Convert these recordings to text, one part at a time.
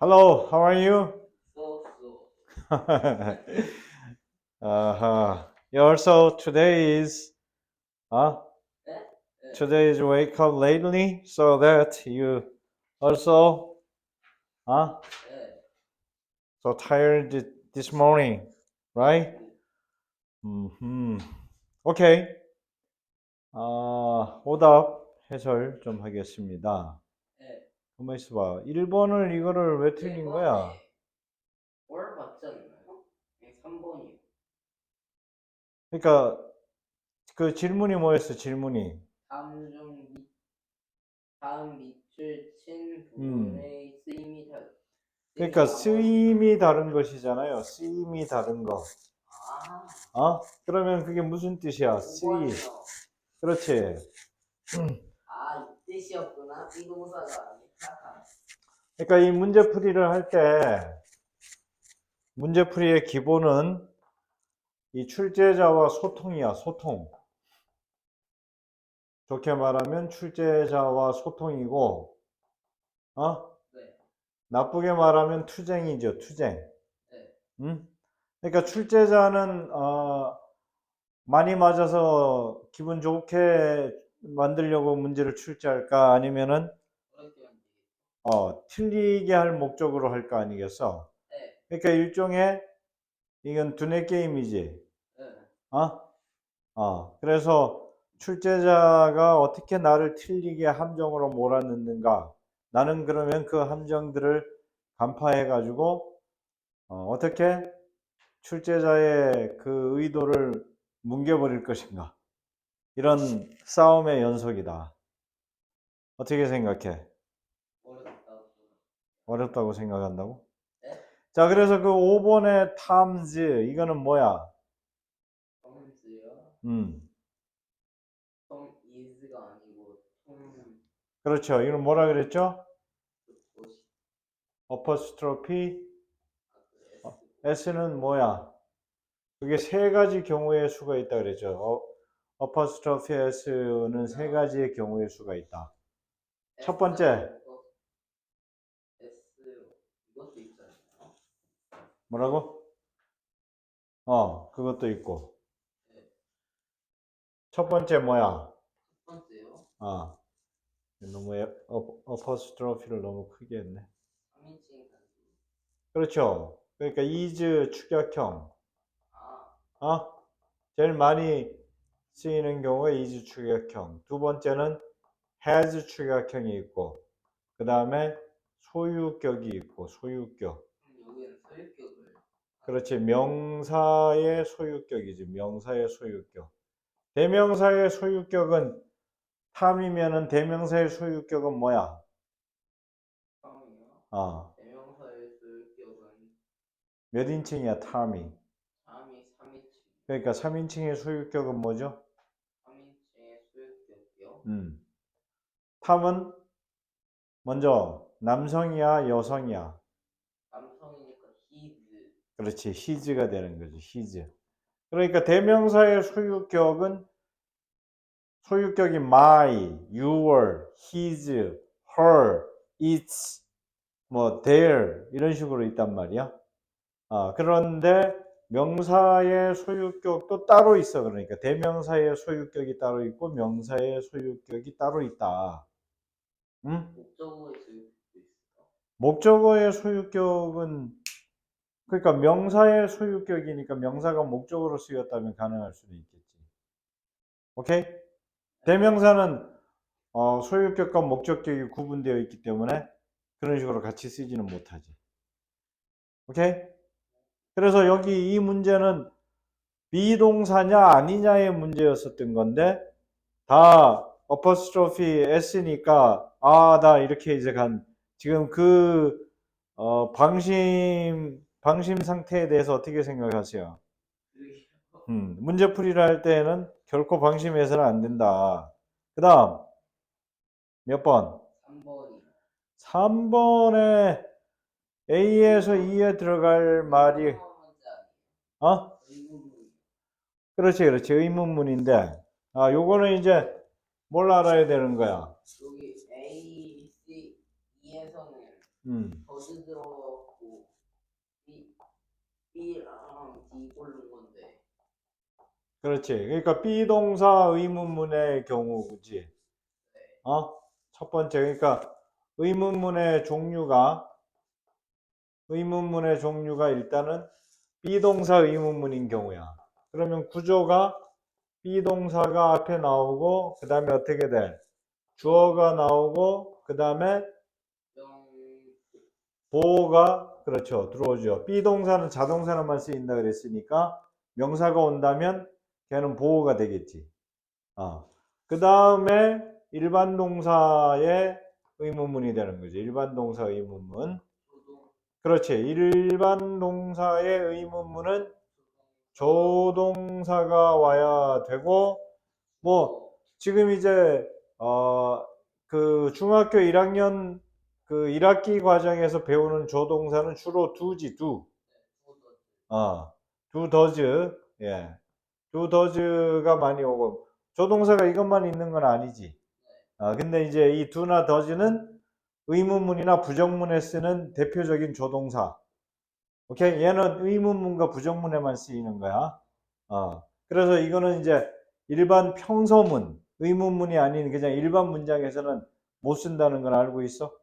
Hello, how are you? So so. uh-huh. You also today is uh Eh? today is wake up lately so that you also uh Eh. so tired thi- this morning, right? 음. 오케이. 아, 오답 해설 좀 하겠습니다. 예. 가만 있어봐. 1번을 이거를 왜 틀린 거야? 월 맞지 않나요? 네, 3번이요. 그러니까 그 질문이 뭐였어? 질문이. 다음 중 밑, 다음 밑줄 친 음. 부분의 쓰임이 다. 그러니까 쓰임이 다른 것이잖아요. 쓰임이 다른 거. 아, 어? 그러면 그게 무슨 뜻이야? 쓰임. 5번이요. 그렇지. 아, 이 뜻이었구나. 비동사가 아니라. 그러니까 이 문제풀이를 할 때 문제풀이의 기본은 이 출제자와 소통이야, 소통. 좋게 말하면 출제자와 소통이고, 어? 네. 나쁘게 말하면 투쟁이죠, 투쟁. 네. 응? 그러니까 출제자는 어, 많이 맞아서 기분 좋게 만들려고 문제를 출제할까 아니면은. 어, 틀리게 할 목적으로 할 거 아니겠어? 네. 그러니까 일종의 이건 두뇌 게임이지. 네. 어? 어. 그래서 출제자가 어떻게 나를 틀리게 함정으로 몰아넣는가? 나는 그러면 그 함정들을 간파해 가지고 어, 떻게 출제자의 그 의도를 뭉개버릴 것인가? 이런 싸움의 연속이다. 어떻게 생각해? 어렵다고. 생각한다고? 네. 자, 그래서 그 5번의 times 이거는 뭐야? 톰즈요. 음. 톰 is가 아니고 톰 그렇죠. 이건 뭐라 그랬죠? apostrophe 아, 그 s는 뭐야? 그게 세 가지 경우의 수가 있다 그랬죠. 어, apostrophe s는 세 가지의 경우의 수가 있다. 첫 번째. S 이것도 있잖아요. 뭐라고? 어, 그것도 있고. 첫 번째 뭐야? 첫 번째요. 아, 너무 에- 어, apostrophe를 너무 크게 했네. 3인칭 단수. 그렇죠. 그러니까 is 축약형. 아, 어? 제일 많이 쓰이는 경우가 is 축약형. 두 번째는 has 축약형이 있고, 그 다음에 소유격이 있고, 소유격. 그럼 여기는 소유격을 그렇지. 명사의 소유격이지. 명사의 소유격. 대명사의 소유격은 탐이면은 대명사의 소유격은 뭐야? 어, 대명사의 소유격은 몇 인칭이야, 탐이? 3이 3인칭. 그러니까 3인칭의 소유격은 뭐죠? 3인칭의 소유격이요. 음. 탐은 먼저 남성이야, 여성이야? 그렇지. his가 되는 거지. his. 그러니까 대명사의 소유격은 소유격이 my, your, his, her, its, 뭐 their 이런 식으로 있단 말이야. 아, 그런데 명사의 소유격도 따로 있어. 그러니까 대명사의 소유격이 따로 있고 명사의 소유격이 따로 있다. 응? 목적어의 소유격은 그러니까 명사의 소유격이니까 명사가 목적으로 쓰였다면 가능할 수도 있겠지. 오케이? 대명사는 어, 소유격과 목적격이 구분되어 있기 때문에 그런 식으로 같이 쓰지는 못하지. 오케이? 그래서 여기 이 문제는 비동사냐 아니냐의 문제였었던 건데 다 apostrophe s니까 아, 나 이렇게 이제 간 지금 그 어, 방심 방심 상태에 대해서 어떻게 생각하세요? 음, 문제풀이를 할 때에는 결코 방심해서는 안 된다. 그 다음, 몇 번? 3번이 3번에 A에서 E에 들어갈 말이. 어? 그렇지, 그렇지. 의문문인데, 아, 요거는 이제 뭘 알아야 되는 거야? 여기 A, C, E에서는 음. B B랑 D 고른 건데 그렇지. 그러니까 비동사 의문문의 경우지. 어? 첫 번째. 그러니까 의문문의 종류가 의문문의 종류가 일단은 비동사 의문문인 경우야. 그러면 구조가 비동사가 앞에 나오고 그 다음에 어떻게 돼? 주어가 나오고 그 다음에 영 보호가 그렇죠. 들어오죠. 비동사는 자동사로만 쓰인다 그랬으니까 명사가 온다면 걔는 보호가 되겠지. 어. 그 다음에 일반 동사의 의문문이 되는 거죠. 일반 동사 의문문. 그렇지. 일반 동사의 의문문은 조동사가 와야 되고 뭐 지금 이제 어 그 중학교 1학년 그 1학기 과정에서 배우는 조동사는 주로 두지 두. 어. 두 더즈. 예. 두 더즈가 많이 오고 조동사가 이것만 있는 건 아니지. 아, 근데 이제 이 두나 더즈는 의문문이나 부정문에 쓰는 대표적인 조동사. 오케이? 얘는 의문문과 부정문에만 쓰이는 거야. 어. 그래서 이거는 이제 일반 평서문, 의문문이 아닌 그냥 일반 문장에서는 못 쓴다는 걸 알고 있어?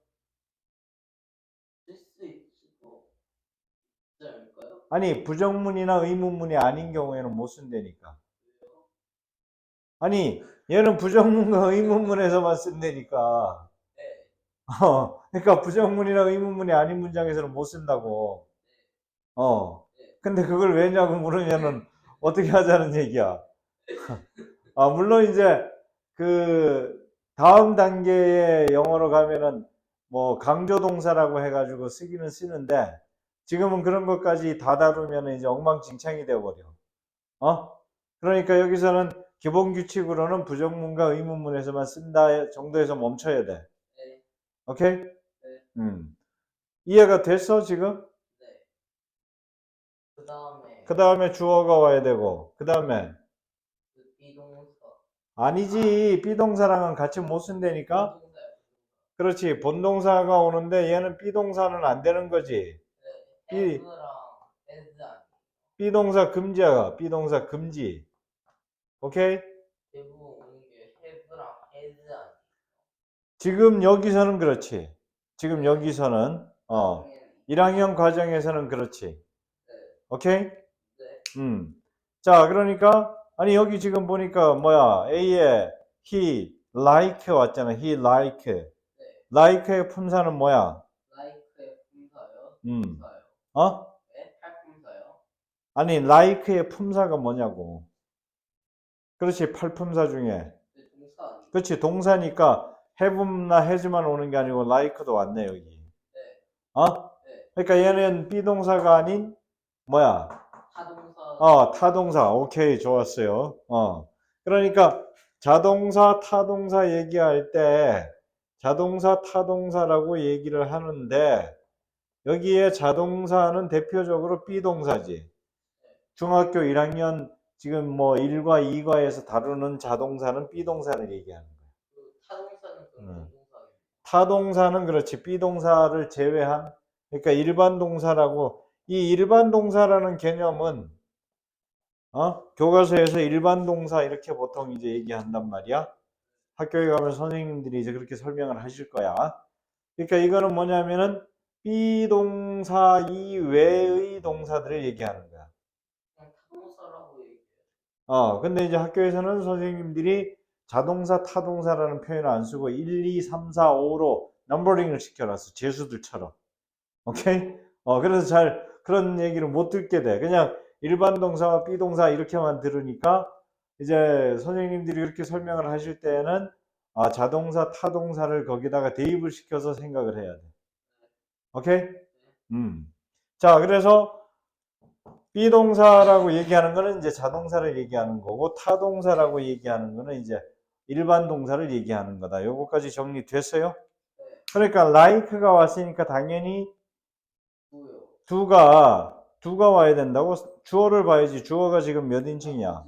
쓸수 있어 있지 않을까요? 아니, 부정문이나 의문문이 아닌 경우에는 못 쓴다니까. 아니, 얘는 부정문과 의문문에서만 쓴다니까. 네 어, 그러니까 부정문이나 의문문이 아닌 문장에서는 못 쓴다고. 어. 근데 그걸 왜냐고 물으면은 어떻게 하자는 얘기야. 아, 물론 이제 그 다음 단계의 영어로 가면은 뭐 강조 동사라고 해가지고 쓰기는 쓰는데 지금은 그런 것까지 다 다루면은 이제 엉망진창이 되어버려. 어? 그러니까 여기서는 기본 규칙으로는 부정문과 의문문에서만 쓴다 정도에서 멈춰야 돼. 네, 오케이? 음. 이해가 됐어, 지금? 네. 그 다음에 그 다음에 주어가 와야 되고, 그 다음에, 그 비동사 아니지, 비동사랑은 같이 못 쓴다니까? 그렇지, 본동사가 오는데 얘는 비동사는 안 되는 거지. 비- 비동사 금지야, 비동사 금지. 오케이? 지금 여기서는 그렇지. 지금 여기서는, 어, 당연히. 1학년 과정에서는 그렇지. 네, 오케이? 네, 음. 자, 그러니까, 아니, 여기 지금 보니까, 뭐야, A에 he, like 왔잖아. he, like. 네. like의 품사는 뭐야? like의 품사요. 음. 어? 네, 팔품사요. 아니, like의 품사가 뭐냐고. 그렇지, 팔품사 중에. 그 동사 아니 그렇지, 동사니까 have나 has만 오는 게 아니고 like도 왔네, 여기. 네, 어? 네. 그러니까 얘는 비동사가 아닌, 뭐야? 타동사. 어, 타동사. 오케이, 좋았어요. 어. 그러니까 자동사, 타동사 얘기할 때 자동사, 타동사라고 얘기를 하는데 여기에 자동사는 대표적으로 비동사지. 중학교 1학년 지금 뭐 1과 2과에서 다루는 자동사는 비동사를 얘기하는 거야. 그 타동사는. 동사예요. 타동사는 그렇지. 비동사를 제외한 그러니까 일반 동사라고 이 일반 동사라는 개념은 어? 교과서에서 일반 동사 이렇게 보통 이제 얘기한단 말이야. 학교에 가면 선생님들이 이제 그렇게 설명을 하실 거야. 그러니까 이거는 뭐냐면은 비동사 이외의 동사들을 얘기하는 거야. 얘기해요. 어, 근데 이제 학교에서는 선생님들이 자동사, 타동사라는 표현을 안 쓰고 1, 2, 3, 4, 5로 넘버링을 시켜놨어. 재수들처럼. 오케이? 어, 그래서 잘 그런 얘기를 못 듣게 돼. 그냥 일반 동사와 비동사 이렇게만 들으니까 이제 선생님들이 이렇게 설명을 하실 때에는 아, 자동사, 타동사를 거기다가 대입을 시켜서 생각을 해야 돼. 오케이? 음. 자, 그래서 비동사라고 얘기하는 거는 이제 자동사를 얘기하는 거고 타동사라고 얘기하는 거는 이제 일반 동사를 얘기하는 거다. 요거까지 정리됐어요? 네, 그러니까 like가 왔으니까 당연히? 두가 두가 와야 된다고 주어를 봐야지. 주어가 지금 몇 인칭이야?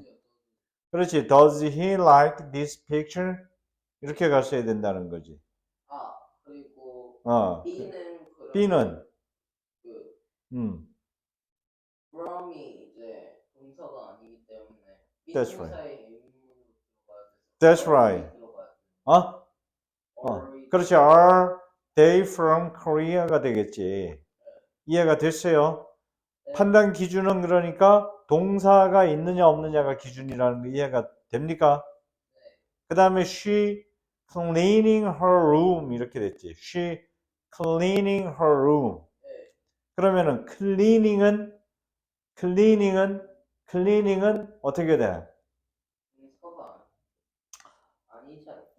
그렇지. Does he like this picture? 이렇게 갔어야 된다는 거지. 아 그리고 어. B는 그 B는 그 음, from이 이제 동사가 아니기 때문에 That's right. 의문으로 들어가야 돼서 That's right. 들어가야 돼. 어? 어, 그렇지. Are they from Korea가 되겠지. 이해가 됐어요? 네. 판단 기준은 그러니까 동사가 있느냐 없느냐가 기준이라는 거 이해가 됩니까? 그 다음에 she cleaning her room 이렇게 됐지. she cleaning her room. 네. 그러면은 cleaning은 cleaning은 cleaning은 어떻게 돼?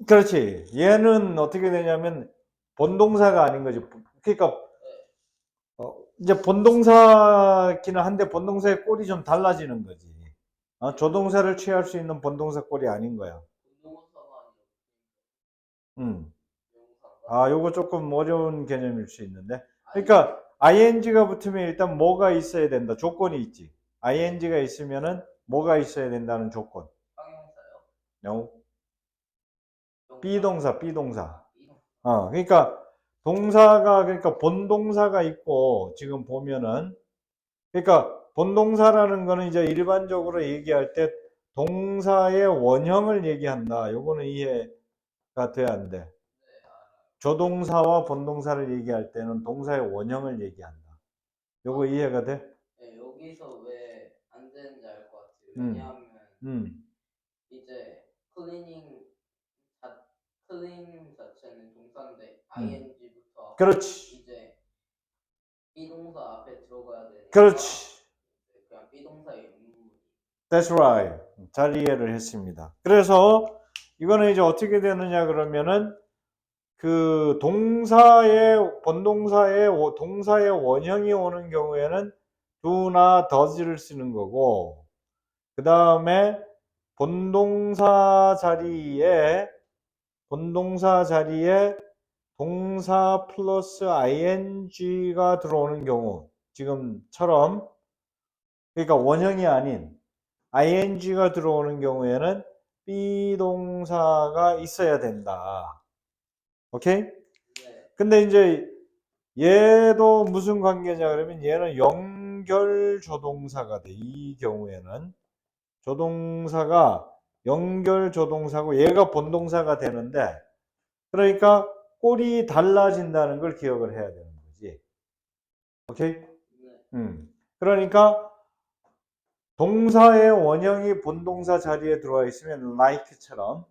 그렇지. 얘는 어떻게 되냐면 본동사가 아닌 거지. 그러니까 어, 이제 본동사기는 한데 본동사의 꼴이 좀 달라지는 거지. 어, 조동사를 취할 수 있는 본동사 꼴이 아닌 거야. 음. 아, 요거 조금 어려운 개념일 수 있는데. 그러니까 ing가 붙으면 일단 뭐가 있어야 된다. 조건이 있지. ing가 있으면은 뭐가 있어야 된다는 조건. 방향사요. No. 비동사, 비동사. 어, 그러니까 동사가 그러니까 본동사가 있고 지금 보면은 그러니까 본동사라는 거는 이제 일반적으로 얘기할 때 동사의 원형을 얘기한다. 요거는 이해가 돼야 안 돼. 조동사와 본동사를 얘기할 때는 동사의 원형을 얘기한다. 요거 이해가 돼? 네, 여기서 왜 안 되는지 알 것 같아요. 음. 왜냐하면 음. 이제 클리닝 자, 클린 자체는 동사인데 음. ing부터 그렇지. 이제 비동사 앞에 들어가야 되니까 그렇지. 그냥 비동사의 That's right. 잘 이해를 했습니다. 그래서 이거는 이제 어떻게 되느냐 그러면은 그 동사의 본동사의 워- 동사의 원형이 오는 경우에는 do나 does를 쓰는 거고 그 다음에 본동사 자리에 본동사 자리에 동사 플러스 ing가 들어오는 경우 지금처럼 그러니까 원형이 아닌 ing가 들어오는 경우에는 비동사가 있어야 된다. 오케이? 네, 근데 이제 얘도 무슨 관계냐 그러면 얘는 연결 조동사가 돼. 이 경우에는 조동사가 연결 조동사고 얘가 본동사가 되는데 그러니까 꼴이 달라진다는 걸 기억을 해야 되는 거지. 오케이? 네, 음. 그러니까 동사의 원형이 본동사 자리에 들어와 있으면 like처럼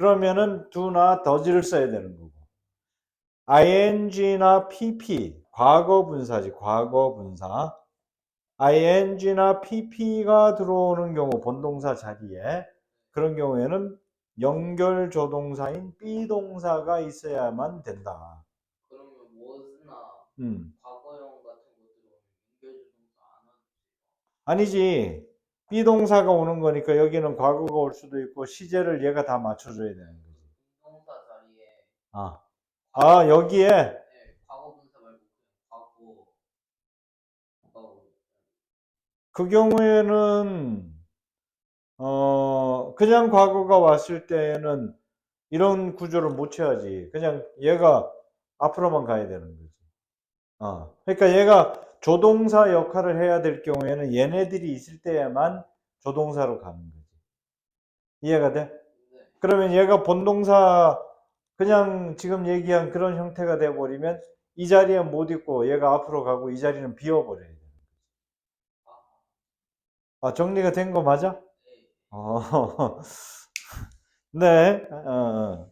그러면은 do나 does를 써야 되는 거고 ing나 pp 과거 분사지 과거 분사 ing나 pp가 들어오는 경우 본동사 자리에 그런 경우에는 연결 조동사인 비동사가 있어야만 된다. 그러면 was나 음. 과거형 같은 거 들어오면 연결 조동사 안 하지 아니지. 비동사가 오는 거니까 여기는 과거가 올 수도 있고 시제를 얘가 다 맞춰줘야 되는 거지. 동사 자리에 아, 아 여기에 네, 과거 분사 말고 그냥 과거 과거 그 경우에는 어 그냥 과거가 왔을 때에는 이런 구조를 못 취하지. 그냥 얘가 앞으로만 가야 되는 거지. 어, 그러니까 얘가 조동사 역할을 해야 될 경우에는 얘네들이 있을 때에만 조동사로 가는 거지. 이해가 돼? 네, 그러면 얘가 본동사 그냥 지금 얘기한 그런 형태가 돼 버리면 이 자리에 못 있고 얘가 앞으로 가고 이 자리는 비워 버려야 돼. 아, 정리가 된 거 맞아? 네. 어. 네. 어, 어.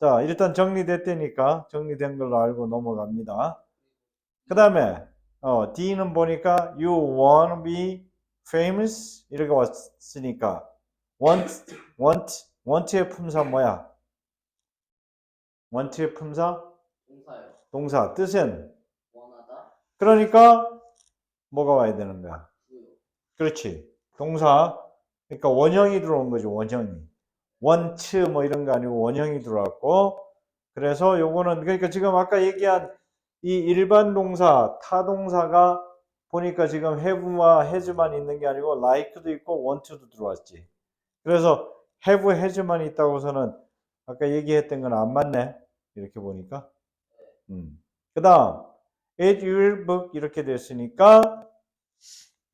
자, 일단 정리됐다니까 정리된 걸로 알고 넘어갑니다. 그 다음에 어, D는 보니까 you wanna be famous 이렇게 왔으니까 want want want의 품사 뭐야? want의 품사 동사요 동사 뜻은 원하다 그러니까 뭐가 와야 되는 거야? 그렇지. 동사. 그러니까 원형이 들어온 거죠. 원형이. want 뭐 이런 거 아니고 원형이 들어왔고 그래서 요거는 그러니까 지금 아까 얘기한 이 일반 동사 타동사가 보니까 지금 have와 has만 있는 게 아니고 like도 있고 want도 들어왔지. 그래서 have, has만 있다고서는 아까 얘기했던 건 안 맞네. 이렇게 보니까. 음. 그 다음, at your book 이렇게 됐으니까,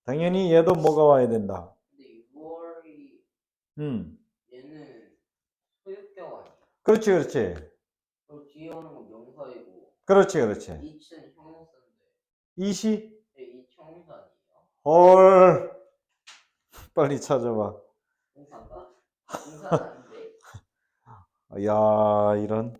당연히 얘도 뭐가 와야 된다. 근데 6월이 음, 얘는 소유격 아니야? 그렇지, 그렇지. 뒤에 오는 건 명사이고 그렇지, 그렇지. 이치는 형용사인데 이시, 왜이 형용사 아니에요? 헐. 빨리 찾아봐. 야, 이런.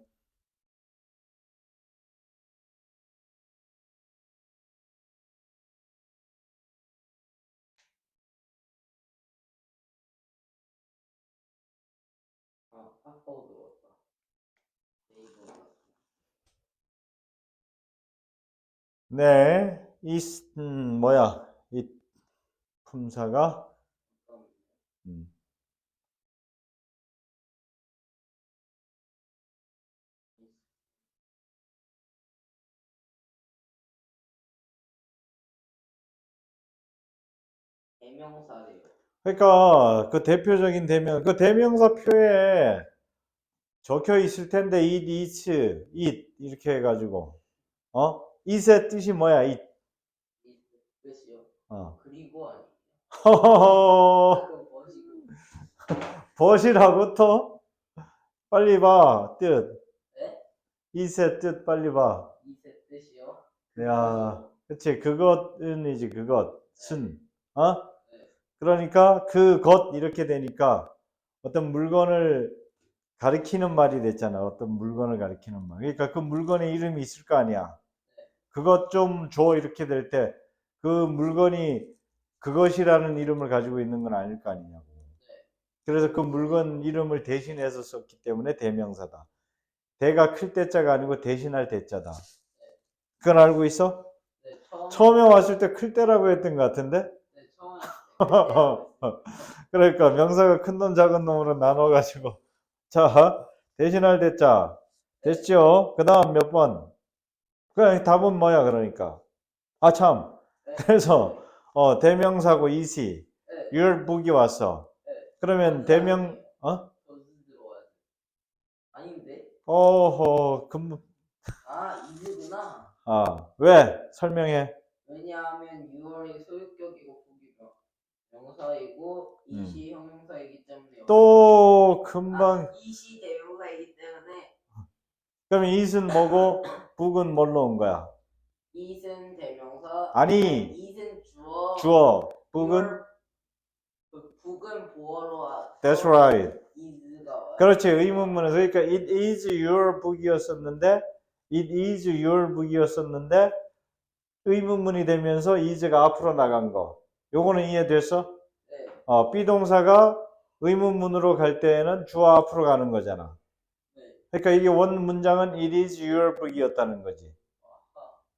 네, 이, 음, 뭐야, 이 품사가, 음, 대명사래요. 그러니까 그 대표적인 대명, 그 대명사 표에 적혀 있을 텐데, it, is, it 이렇게 해가지고, 어, it의 뜻이 뭐야. 이 뜻이요. 어. 그리고 버시고 벗이라고 또 빨리 봐, 뜻. 네? it의 뜻 빨리 봐. 이세 뜻이요. 야, 그치, 그것은, 어? 네. 그러니까 그것 이렇게 되니까 어떤 물건을 가리키는 말이 됐잖아. 어떤 물건을 가리키는 말. 그러니까 그 물건의 이름이 있을 거 아니야. 그것 좀 줘 이렇게 될 때 그 물건이 그것이라는 이름을 가지고 있는 건 아닐 거 아니냐고. 그래서 그 물건 이름을 대신해서 썼기 때문에 대명사다. 대가 클 때자가 아니고 대신할 대자다. 그건 알고 있어? 네, 처음 처음에 왔을 때 클 때라고 했던 것 같은데? 네, 그러니까 명사가 큰 놈 작은 놈으로 나눠가지고 자 대신할 대자 됐죠? 그 다음 몇 번? 그냥 답은 뭐야 그러니까 아 참 그래서 어 대명사고 이시 네. your book이 왔어 네. 그러면 대명 어? 아닌데? 어허 금 아, 이즈구나. 아 왜 설명해 왜냐하면 6월이 소유격이고 명- 명사이고 음. 이시 형용사이기 때문에 또 금방 아, 이시 대명사이기 때문에 그러면 it은 뭐고 book은 뭘로 온 거야 이은 대명사 아니. 이은 주어 주어 6월 그 북은 보어로 와 that's right 와 그렇지 의문문에서 그러니까 it is your book이었었는데 it is your book이었었는데 의문문이 되면서 is가 앞으로 나간 거 요거는 이해됐어? 네. 어, 비동사가 의문문으로 갈 때에는 주어 앞으로 가는 거잖아 네. 그러니까 이게 원 문장은 it is your book이었다는 거지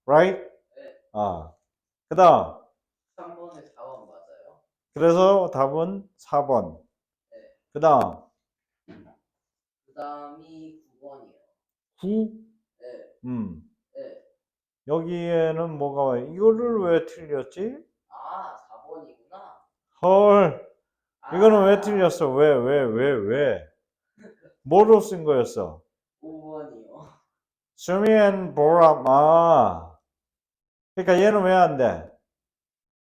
right? 네. 아, 그 다음 3번에 4번 맞아요. 그래서 답은 4번 네. 그 다음 그 다음이 9번이에요. 9 네. 음. 네. 여기에는 뭐가 와 이거를 왜 틀렸지? 아 4번이구나. 헐 이거는 왜 아, 틀렸어? 왜, 왜, 왜, 왜? 뭐로 쓴 거였어? 5번이요. 수미 앤 보람, 아. 그러니까 얘는 왜 안 돼?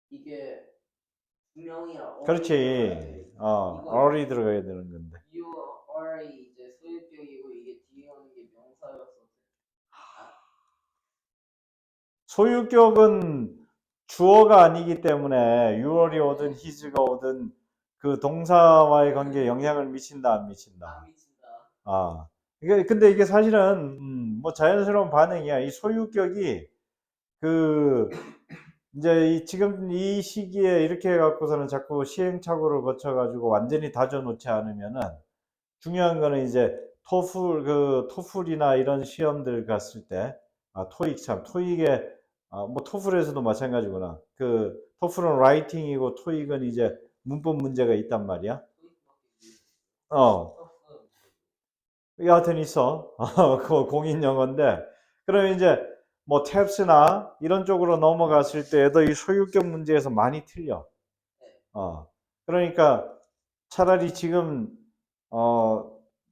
이게 분명이라 그렇지. 어, already 들어가야 되는 건데. you are 이제 소유격이고 이게 뒤에 오는 게 명사였어. 소유격은 주어가 아니기 때문에 6월이 오든 his가 오든 그 동사와의 관계에 영향을 미친다, 안 미친다? 안 미친다. 아, 이게 근데 이게 사실은 음, 뭐 자연스러운 반응이야. 이 소유격이 그 이제 이 지금 이 시기에 이렇게 해갖고서는 자꾸 시행착오를 거쳐가지고 완전히 다져놓지 않으면은 중요한 거는 이제 토플 그 토플이나 이런 시험들 갔을 때 아, 토익 참 토익에 아, 뭐 토플에서도 마찬가지구나. 그 토플은 라이팅이고 토익은 이제 문법 문제가 있단 말이야. 어, 여하튼 있어. 그 공인 용어인데. 그럼 이제 뭐 탭스나 이런 쪽으로 넘어갔을 때에도 이 소유격 문제에서 많이 틀려. 어. 그러니까 차라리 지금 어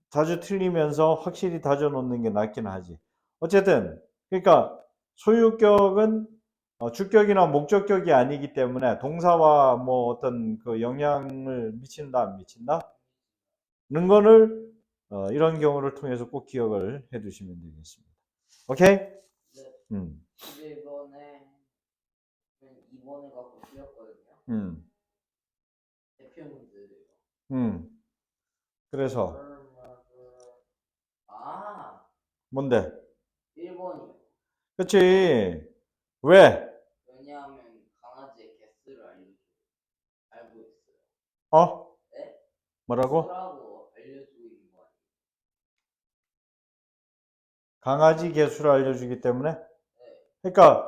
자주 틀리면서 확실히 다져 놓는 게 낫긴 하지. 어쨌든 그러니까 소유격은 어, 주격이나 목적격이 아니기 때문에 동사와 뭐 어떤 그 영향을 미친다 안 미친다? 는 거를 어, 이런 경우를 통해서 꼭 기억을 해 두시면 되겠습니다. 오케이? 네. 음. 11번에 2번에 갖고 틀렸거든요. 음. 대표 문제예요. 음. 그래서 아, 뭔데? 1번이요. 그치? 왜? 왜냐하면 강아지의 개수를. 알고 있어요. 어? 네? 뭐라고 있는 거 아니에요? 강아지 개수를 알려주기 때문에? 네. 그러니까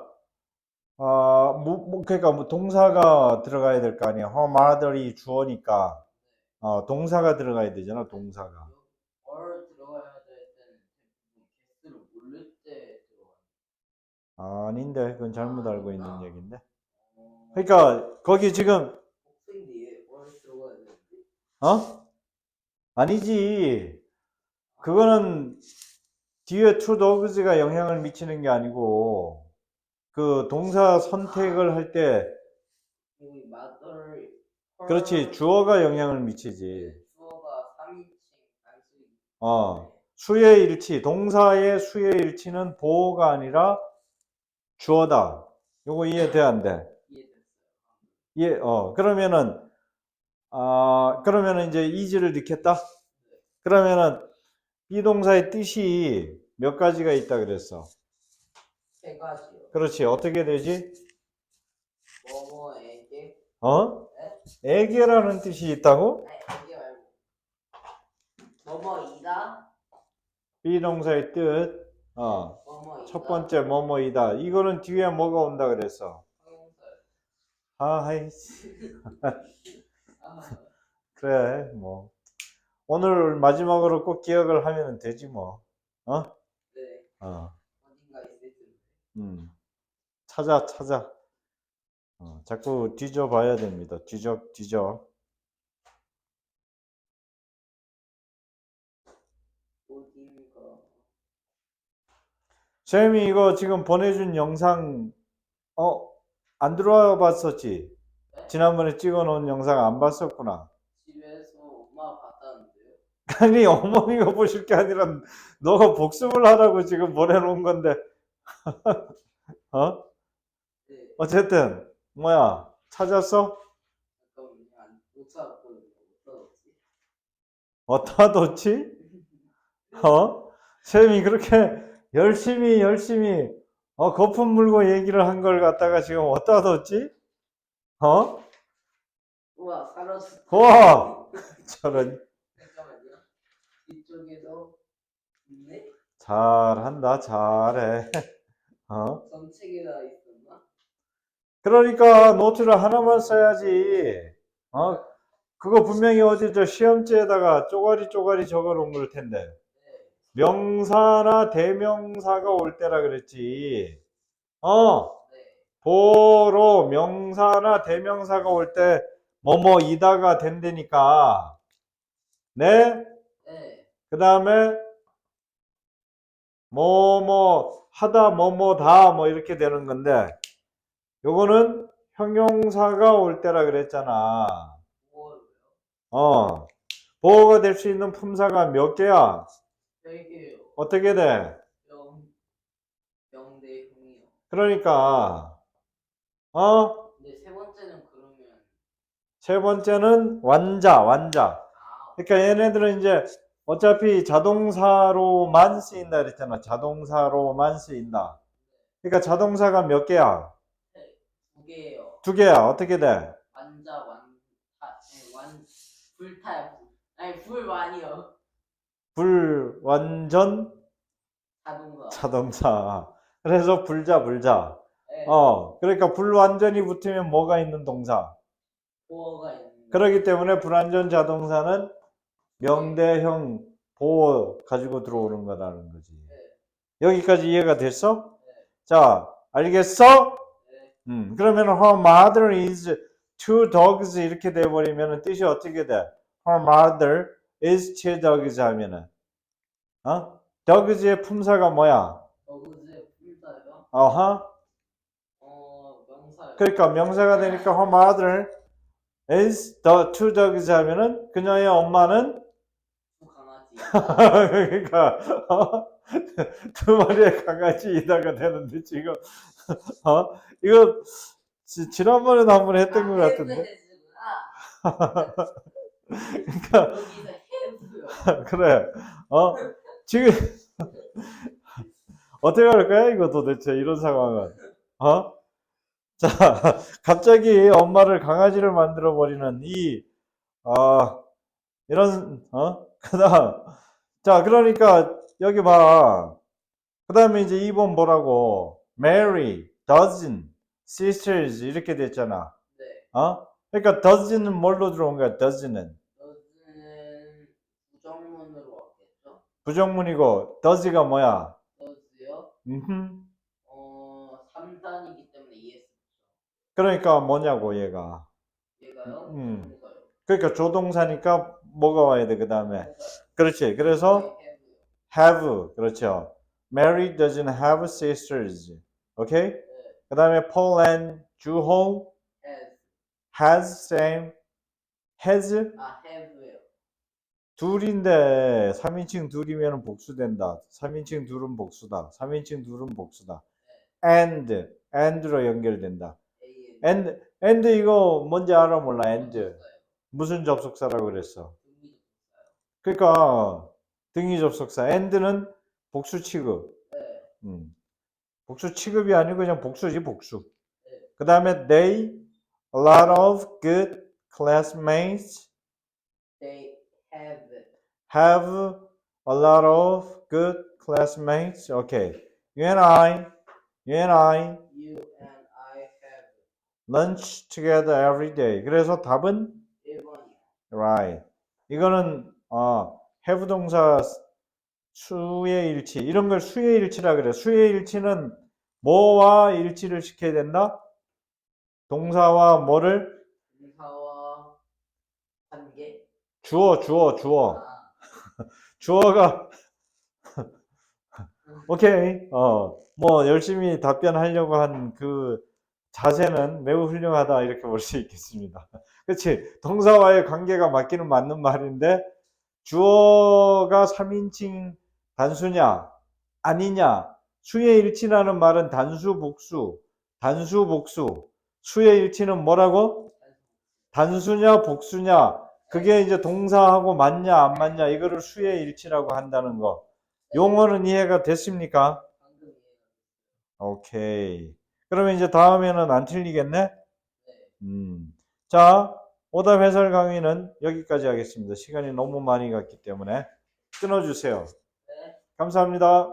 아, 뭐, 뭐, 그러니까 뭐 동사가 들어가야 될 거 아니야. her mother이 주어니까 어, 동사가 들어가야 되잖아. 동사가. 아닌데 그건 잘못 알고 있는 얘기인데. 어, 그러니까 거기 지금. 어? 아니지. 그거는 뒤에 two dogs가 영향을 미치는 게 아니고 그 동사 선택을 할 때 여기 mother, 그렇지 주어가 영향을 미치지. 주어가 3인칭 단수인. 어. 수의 일치, 동사의 수의 일치는 보호가 아니라 주어다. 요거 이해돼 안 돼? 예, 어. 그러면은 아, 그러면은 이제 이지를 넣겠다. 그러면은 비동사의 뜻이 몇 가지가 있다 그랬어. 세 가지요. 그렇지. 어떻게 되지? 뭐뭐에게 어? 애게라는 뜻이 있다고? 아니 에게 말고 뭐뭐이다. 비동사의 뜻. 어. 뭐뭐이다. 첫 번째 뭐뭐이다. 이거는 뒤에 뭐가 온다 그랬어. 형용사요. 아, 하이. 아, 그래, 뭐. 오늘 마지막으로 꼭 기억을 하면 되지, 뭐. 어? 네. 어. 어딘가 있을 텐데. 음. 찾아, 찾아. 어, 자꾸 뒤져봐야 됩니다. 뒤져, 뒤져. 어딘가. 쌤이 이거 지금 보내준 영상, 어, 안 들어와 봤었지? 네? 지난번에 찍어 놓은 영상 안 봤었구나. 집에서 엄마가 봤다는데요. 아니, 어머니가 보실 게 아니라, 너가 복습을 하라고 지금 보내놓은 건데. 어? 네. 어쨌든, 뭐야, 찾았어? 어디다 뒀지? 어? 쌤이 그렇게 열심히, 열심히, 어, 거품 물고 얘기를 한 걸 갖다가 지금 어디다 뒀지? 어? 우와 사라졌어. 우와! 저런. 이쪽에도 있네. 잘한다, 잘해. 어? 전책에다 있었나? 그러니까 노트를 하나만 써야지. 어? 그거 분명히 어디 저 시험지에다가 쪼가리 쪼가리 적어 놓은 걸 텐데. 네. 명사나 대명사가 올 때라 그랬지. 어, 네. 보로 명사나 대명사가 올 때 뭐뭐이다가 된다니까. 네? 네. 그 다음에 뭐뭐 하다 뭐뭐다 뭐 이렇게 되는 건데 요거는 형용사가 올 때라 그랬잖아. 어. 보호가 될 수 있는 품사가 몇 개야? 별개요. 어떻게 돼? 그러니까 어? 근데 세 번째는 그러면 세 번째는 완자, 완자. 아 그러니까 얘네들은 이제 어차피 자동사로만 쓰인다 그랬잖아. 자동사로만 쓰인다. 그러니까 자동사가 몇 개야? 두 개예요. 두 개야. 어떻게 돼? 완자 완타 아니 완 불타요. 아니 불완이요. 불, 완전, 자동차. 자동사. 그래서 불자, 불자. 네. 어, 그러니까 불완전이 붙으면 뭐가 있는 동사? 보어가 있는. 그렇기 때문에 불완전 자동사는 명대형 보호 가지고 들어오는 거라는 거지. 네. 여기까지 이해가 됐어? 네. 자, 알겠어? 네. 음, 그러면 her mother is two dogs 이렇게 돼버리면 뜻이 어떻게 돼? her mother is two dogs 하면은 어? dogs의 품사가 뭐야? 불타요. 어허. 어 명사요. 그러니까 명사가 되니까 her mother is the two dogs 하면은 그녀의 엄마는. 그러니까 어? 두 마리의 강아지이다가 되는데 지금 어? 이거 지, 지난번에도 한 번 했던 것 같은데 헤즈구나. 그러니까. 그래 어 지금 어떻게 할 거야 이거 도대체 이런 상황은 어? 자 갑자기 엄마를 강아지를 만들어 버리는 이 어, 이런 어 그다음 자 그러니까 여기 봐 그다음에 이제 2번 뭐라고 Mary dozen sisters 이렇게 됐잖아 네. 어 그러니까 dozen은 뭘로 들어온 거야 dozen은 너즈는 부정문으로 왔겠죠? 부정문이고 does가 뭐야 너즈요? 어 3단이기 때문에 ES. 그러니까 뭐냐고 얘가 얘가요? 음. 그러니까 조동사니까 뭐가 와야 돼 그 다음에? 그렇지 그래서 have 그렇죠 Mary doesn't have sisters 오케이 네. 그 다음에 Paul and Juho has. has same has 아 heve요. 둘인데 3인칭 둘이면 복수된다 3인칭 둘은 복수다 3인칭 둘은 복수다 and and로 연결된다 AN. and and 이거 뭔지 알아 몰라 and. 무슨 접속사라고 그랬어. 그러니까 등위 접속사 and는 복수 취급 네. 음. 복수 취급이 아니고 그냥 복수지 복수 네. 그 다음에 they a lot of good classmates They have. have a lot of good classmates okay you and I you and I You and I have. lunch together every day 그래서 답은 1번이요. right 이거는 어, have 동사 수의 일치 이런 걸 수의 일치라 그래 수의 일치는 뭐와 일치를 시켜야 된다? 동사와 뭐를? 인사와 관계. 주어 주어 주어. 아, 주어가 오케이. 어 뭐 열심히 답변하려고 한 그 자세는 매우 훌륭하다 이렇게 볼 수 있겠습니다. 그렇지 동사와의 관계가 맞기는 맞는 말인데 주어가 3인칭 단수냐 아니냐 수의 일치라는 말은 단수 복수 단수 복수 수의 일치는 뭐라고 단수냐 복수냐 그게 이제 동사하고 맞냐 안 맞냐 이거를 수의 일치라고 한다는 거 용어는 이해가 됐습니까? 오케이 그러면 이제 다음에는 안 틀리겠네? 네. 음. 자 오답 해설 강의는 여기까지 하겠습니다. 시간이 너무 많이 갔기 때문에 끊어주세요. 네. 감사합니다